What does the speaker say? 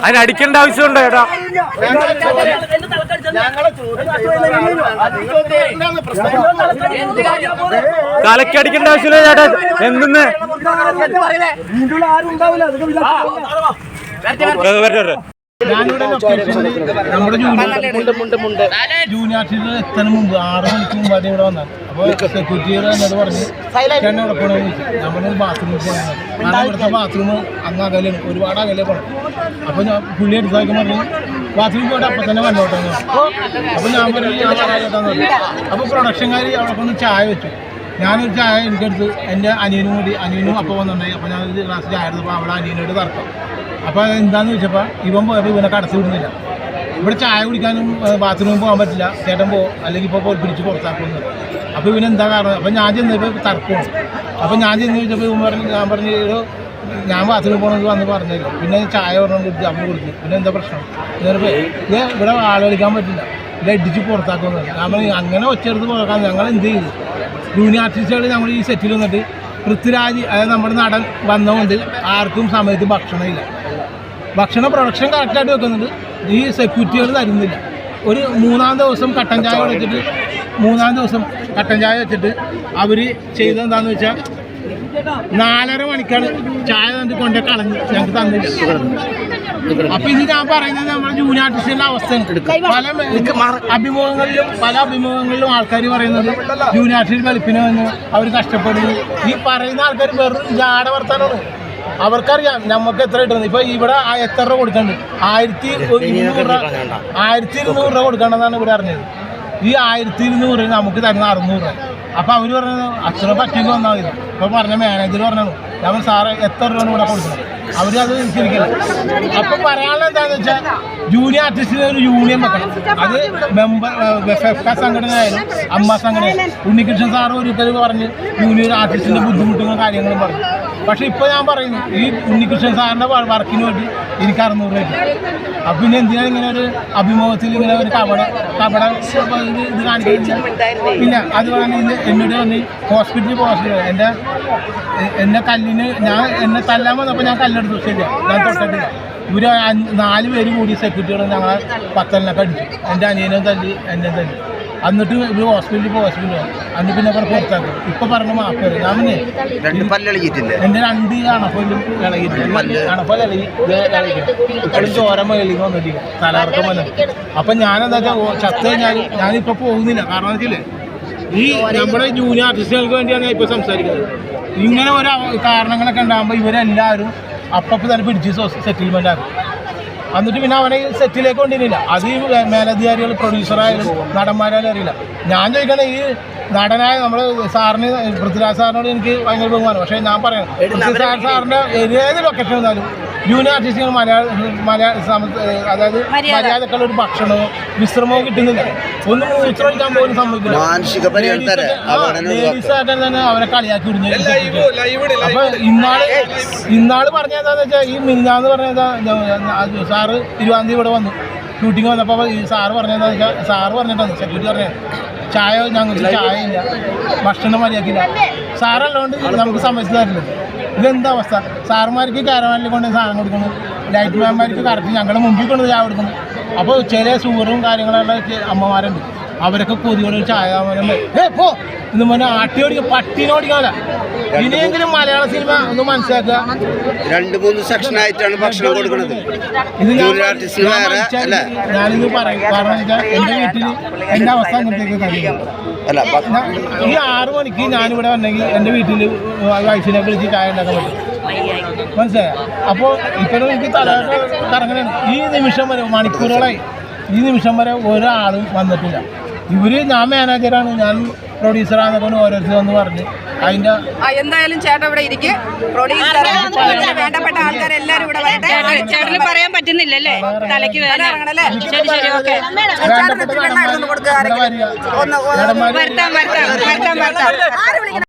അതിന് അടിക്കേണ്ട ആവശ്യമുണ്ടോ ചേട്ടാ തലക്ക് അടിക്കേണ്ട ആവശ്യമില്ല ചേട്ടാ. എന്തെന്ന്? വരട്ടെ വരട്ടെ. ഞാനിവിടെ ലൊക്കേഷനിൽ നമ്മുടെ ജൂനിയർ ജൂനിയാർട്ടിൽ എത്തുന്ന മുമ്പ് ആറ് മണിക്ക് മുമ്പ് അത് ഇവിടെ വന്നത് അപ്പോൾ സെക്യൂരിറ്റി എന്നോട് പറഞ്ഞ് ചേട്ടൻ എവിടെ പോകണമെന്ന് ചോദിച്ചു. നമ്മൾ ബാത്റൂമിൽ പോകണം കാരണം ഇവിടുത്തെ ബാത്റൂം അങ്ങ് അകലെ ഒരുപാട് അകലെ പോകണം അപ്പോൾ ഞാൻ പുള്ളി എടുത്താക്കി പറഞ്ഞു ബാത്റൂമിൽ പോയിട്ട് അപ്പം തന്നെ വന്നോട്ടെ എന്ന് പറഞ്ഞു. അപ്പോൾ ഞാൻ പറഞ്ഞു ഞാൻ അപ്പോൾ പ്രൊഡക്ഷൻകാർ അവിടെ ഒന്ന് ചായ വെച്ചു. ഞാനൊരു ചായ എനിക്കെടുത്ത് എന്റെ അനിയനും കൂടി അനിയനും അപ്പം വന്നിട്ടുണ്ടായി. അപ്പോൾ ഞാനൊരു ഗ്ലാസ് ചായ എടുത്തപ്പോൾ അവിടെ അനിയനോട് തർക്കം. അപ്പോൾ എന്താണെന്ന് ചോദിച്ചപ്പോൾ ഇവൻ പോയപ്പോൾ ഇവനെ കടത്തി വിടുന്നില്ല. ഇവിടെ ചായ കുടിക്കാനും ബാത്റൂമിൽ പോകാൻ പറ്റില്ല. ചേട്ടൻ പോ അല്ലെങ്കിൽ ഇപ്പോൾ പോയി പിടിച്ച് പുറത്താക്കുന്നു അപ്പോൾ ഇവന് എന്താ കാരണം? അപ്പോൾ ഞാൻ ചെന്നപ്പോൾ തർക്കമാണ് അപ്പോൾ ഞാൻ ചെന്ന് ചോദിച്ചപ്പോൾ ഇവൻ പറഞ്ഞു ഞാൻ പറഞ്ഞു "എടോ, ഞാൻ ബാത്റൂമിൽ പോകണമെന്ന് വന്ന് പറഞ്ഞില്ല? പിന്നെ ചായ പറഞ്ഞു കൊടുത്തു അപ്പം കൊടുത്തു. പിന്നെ എന്താ പ്രശ്നം? ഇത് ഇവിടെ കളിക്കാൻ പറ്റില്ല. ഇത് അടിച്ച് പുറത്താക്കുന്നത് ഞാൻ പറഞ്ഞു അങ്ങനെ ഒച്ചെടുത്ത് പുറക്കാൻ ഞങ്ങൾ എന്ത് ചെയ്തു ജൂനിയർ ആർട്ടിസ്റ്റുകൾ നമ്മൾ ഈ സെറ്റിൽ വന്നിട്ട് പൃഥ്വിരാജ് അതായത് നമ്മുടെ നടൻ വന്നതുകൊണ്ട് ആർക്കും സമയത്ത് ഭക്ഷണമില്ല ഭക്ഷണ പ്രൊഡക്ഷൻ കറക്റ്റായിട്ട് വെക്കുന്നുണ്ട്. ഈ സെക്യൂരിറ്റികൾ തരുന്നില്ല. ഒരു മൂന്നാം ദിവസം കട്ടൻ ചായ വെച്ചിട്ട് മൂന്നാം ദിവസം കട്ടൻ ചായ വെച്ചിട്ട് അവർ ചെയ്തെന്താണെന്ന് വെച്ചാൽ നാലര മണിക്കാണ് ചായ തന്നിട്ട് കൊണ്ടേ കളഞ്ഞ് ഞങ്ങൾക്ക് തന്നില്ല അപ്പൊ ഇത് ഞാൻ പറയുന്നത് നമ്മുടെ ജൂനിയർ ആർട്ടിസ്റ്റിന്റെ അവസ്ഥയാണ്. പല അഭിമുഖങ്ങളിലും പല അഭിമുഖങ്ങളിലും ആൾക്കാർ പറയുന്നത് ജൂനിയർ ആർട്ടിസ്റ്റ് വെളുപ്പിന് വന്ന് അവർ കഷ്ടപ്പെടുന്നു. ഈ പറയുന്ന ആൾക്കാർ വെറും ജാട വർത്താനാണ്. അവർക്കറിയാം നമുക്ക് എത്ര കിട്ടുന്നത്. ഇപ്പൊ ഇവിടെ എത്ര രൂപ കൊടുക്കണ്ട് ആയിരത്തി ഇരുന്നൂറ് രൂപ ആയിരത്തി ഇരുന്നൂറ് രൂപ കൊടുക്കണമെന്നാണ് ഇവിടെ അറിഞ്ഞത്. ഈ ആയിരത്തി ഇരുന്നൂറ് നമുക്ക് തരുന്ന അറുന്നൂറ് രൂപ. അപ്പൊ അവർ പറഞ്ഞത് അത്ര പറ്റിയെങ്കിൽ വന്നാൽ മതി. ഇപ്പൊ പറഞ്ഞ മാനേജർ പറഞ്ഞു നമ്മൾ സാറ് എത്ര രൂപ കൂടെ കൊടുക്കണം? അവർ അത് ശരിക്കില്ല. അപ്പൊ പറയാനുള്ള എന്താന്ന് വെച്ചാൽ ജൂനിയർ ആർട്ടിസ്റ്റിന് ഒരു യൂണിയൻ വെക്കണം. അത് മെമ്പർ ഫെഫ്ക സംഘടന ആയാലും അമ്മ സംഘടന. ഉണ്ണികൃഷ്ണൻ സാറ് ഒരിക്കലും പറഞ്ഞ് ജൂനിയർ ആർട്ടിസ്റ്റിന്റെ ബുദ്ധിമുട്ടുകളും കാര്യങ്ങളും പറഞ്ഞു. പക്ഷെ ഇപ്പൊ ഞാൻ പറയുന്നു ഈ ഉണ്ണികൃഷ്ണൻ സാറിന്റെ വർക്കിന് വേണ്ടി എനിക്ക് അറുന്നൂറ് രൂപ. അപ്പൊ പിന്നെ എന്തിനാണ് ഇങ്ങനെ ഒരു അഭിമുഖത്തിൽ ഇങ്ങനെ ഒരു കപട കപട ഇത് കാണിക്കുന്നത്? പിന്നെ തന്നെ ഇത് എന്നോട് പറഞ്ഞ് ഹോസ്പിറ്റലിൽ ഹോസ്പിറ്റൽ എന്റെ എന്നെ കല്ലിന് ഞാൻ എന്നെ തല്ലാൻ വന്നപ്പോൾ ഞാൻ കല്ലെടുത്തു ശരിയാ. ഞാൻ തൊട്ടിട്ടില്ല ഇവർ നാല് പേര് കൂടി സെക്യൂരിറ്റികളും ഞങ്ങളെ പത്തലിനൊക്കെ അടിച്ചു. എന്റെ അനിയനും തല്ലി എന്നെ തല്ലി. എന്നിട്ട് ഇവർ ഹോസ്പിറ്റലിൽ ഇപ്പോൾ ഹോസ്പിറ്റലിൽ പോകും അന്ന് പിന്നെ അവർ പുറത്താക്കും. ഇപ്പൊ പറഞ്ഞ മാപ്പ് വരും ഞാൻ രണ്ട് പല്ലളിക്കിട്ടില്ലേ എന്റെ രണ്ട് അണപ്പല്ലും ഇളകിയിട്ടുണ്ട്. അണപ്പല്ല ഇപ്പോഴും ചോരമ്മ എളി വന്നിട്ടില്ല. തലകറക്കം വന്നിട്ട് അപ്പൊ ഞാൻ എന്താ വെച്ചാൽ ചത്ത് കഴിഞ്ഞാൽ ഞാനിപ്പോ പോകുന്നില്ല. കാരണം വെച്ചില്ലേ ഈ നമ്മുടെ ജൂനിയർ ആർട്ടിസ്റ്റുകൾക്ക് വേണ്ടിയാണ് ഞാൻ ഇപ്പൊ സംസാരിക്കുന്നത്. ഇങ്ങനെ ഒരു കാരണങ്ങളൊക്കെ ഉണ്ടാകുമ്പോൾ ഇവരെല്ലാവരും അപ്പപ്പോൾ തന്നെ പിടിച്ച് സെറ്റിൽമെന്റ് ആക്കും. എന്നിട്ട് പിന്നെ അവനെ സെറ്റിലേക്ക് കൊണ്ടിരുന്നില്ല അത് ഈ മേലധികാരികൾ പ്രൊഡ്യൂസറായാലും നടന്മാരായാലും അറിയില്ല. ഞാൻ ചോദിക്കണേ ഈ നടനായ നമ്മൾ സാറിന് പൃഥ്വിരാജ് സാറിനോട് എനിക്ക് ഭയങ്കര ബഹുമാനം. പക്ഷേ ഞാൻ പറയാം പൃഥ്വിരാജ് സാറിന്റെ ഏത് ലൊക്കേഷൻ വന്നാലും ജൂനിയർ ആർട്ടിസ്റ്റുകൾ മലയാള മലയാള അതായത് മര്യാദക്കുള്ള ഒരു ഭക്ഷണമോ വിശ്രമവും കിട്ടുന്നില്ല. ഒന്നും വിശ്രമിക്കാൻ പോലും ആയിട്ട് തന്നെ അവരെ കളിയാക്കി വിടുന്നു അപ്പൊ ഇന്നാൾ ഇന്നാൾ പറഞ്ഞ എന്താന്ന് വെച്ചാൽ ഈ മിനിഞ്ഞാന്ന് പറഞ്ഞ സാറ് തിരുവാന്തി ഇവിടെ വന്നു. ഷൂട്ടിങ് വന്നപ്പോൾ ഈ സാറ് പറഞ്ഞതെന്ന് വെച്ചാൽ സാറ് പറഞ്ഞിട്ടാണ് സെക്യൂരിറ്റി പറഞ്ഞത്. ചായ ഞങ്ങൾക്ക് ചായ ഇല്ല ഭക്ഷണം മര്യാദക്കില്ല സാറല്ലോണ്ട് നമുക്ക് സമയത്ത് തരില്ല ഇതെന്താ അവസ്ഥ? സാറുമാർക്ക് കാരവാനിൽ കൊണ്ട് സാധനം കൊടുക്കുന്നു ലൈറ്റ് മാൻമാർക്ക് കറക്റ്റ് ഞങ്ങളുടെ മുമ്പിൽ കൊണ്ട് ചായ കൊടുക്കുന്നു അപ്പോൾ ചില സൂറും കാര്യങ്ങളുള്ള ചെ- അമ്മമാരുണ്ട്. അവരൊക്കെ കൊതിയോട് ചായ പോ. പറഞ്ഞാൽ ആട്ടി ഓടിക്കുക പട്ടീനെ ഇനിയെങ്കിലും മലയാള സിനിമ ഒന്ന് മനസ്സിലാക്കുക. രണ്ട് മൂന്ന് സെക്ഷൻ ആയിട്ടാണ് ഭക്ഷണം കൊടുക്കുന്നത്. ഞാനിന്ന് പറയും. കാരണം എന്റെ വീട്ടിൽ എന്റെ അവസ്ഥ അങ്ങനത്തേക്ക് കഴിയും ഈ ആറ് മണിക്ക് ഞാനിവിടെ വന്നെങ്കിൽ എന്റെ വീട്ടിൽ വൈഫിനെ വിളിച്ച് ചായ ഉണ്ടാക്കാൻ പറ്റും. മനസ്സിലായോ? അപ്പോൾ ഇപ്പോഴും എനിക്ക് തലയൊക്കെ കറങ്ങണാണ് ഈ നിമിഷം വരെ മണിക്കൂറുകളായി. ഈ നിമിഷം വരെ ഒരാളും വന്നിട്ടില്ല. ഇവർ ഞാൻ മാനേജറാണ് ഞാൻ പ്രൊഡ്യൂസറാന്നൊക്കെ ഓരോരുത്തർ വന്ന് പറഞ്ഞു. അതിന്റെ ആ എന്തായാലും ചേട്ടൻ ഇവിടെ ഇരിക്കും. പ്രൊഡ്യൂസർ വേണ്ടപ്പെട്ട ആൾക്കാരെല്ലാരും ഇവിടെ വരട്ടെ. ചേട്ടന് പറയാൻ പറ്റുന്നില്ലല്ലേ തലയ്ക്ക് വേദന. ഇറങ്ങണല്ലേ? ശരി ശരി ഓക്കെ. വേണ്ടപ്പെട്ട നടന്മാർ ഇവിടെ വരിക. ഒന്ന് നടന്മാർ വരുത്താം വരുത്താം വരുത്താം വരുത്താം. ആര് വിളിക്കണം